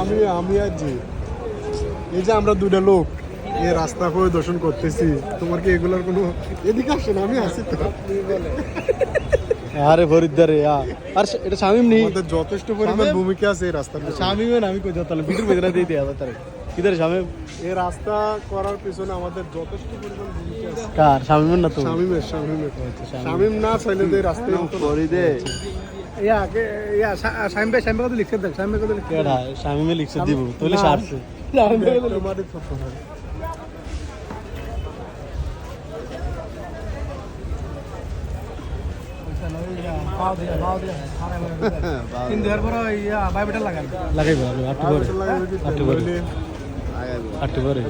আমি আমি আর যে এই যে আমরা দুটা লোক, এই রাস্তা পরিদর্শন করতেছি, তোমার কি এগুলোর কোনো এদিকে আসে না আমি আসি তো। আরে ফরিদ্দার রে আর এটা শামিম নেই যথেষ্ট পরিমাণ ভূমিকা আছে এই রাস্তার পিছনে। আমি কই তাহলে বিটুর বেদনা দিয়ে দিয়ে আবার তারে কিদারে শামিম এই রাস্তা করার পিছনে আমাদের যথেষ্ট পরিমাণ ভূমিকা আছে কার শামিমের না তো শামিমের শামিমের শামীম। শামিম না চাইলে তো এই রাস্তায়। ফরিদে ইয়া ইয়া শাইম ভাই শাইম কত লিখছে দেখ শাইম কত লিখছে শামিমে লিখছে দিব তোলে সারছে তোমারই তো তো হয়। পাও দিয়া পাও দিয়া আরে তিন দেওয়ার পর ইয়া ভাই বেটা লাগাইবো আটু করে বেটা লাগাইবে কি? আটু করে নইলে করে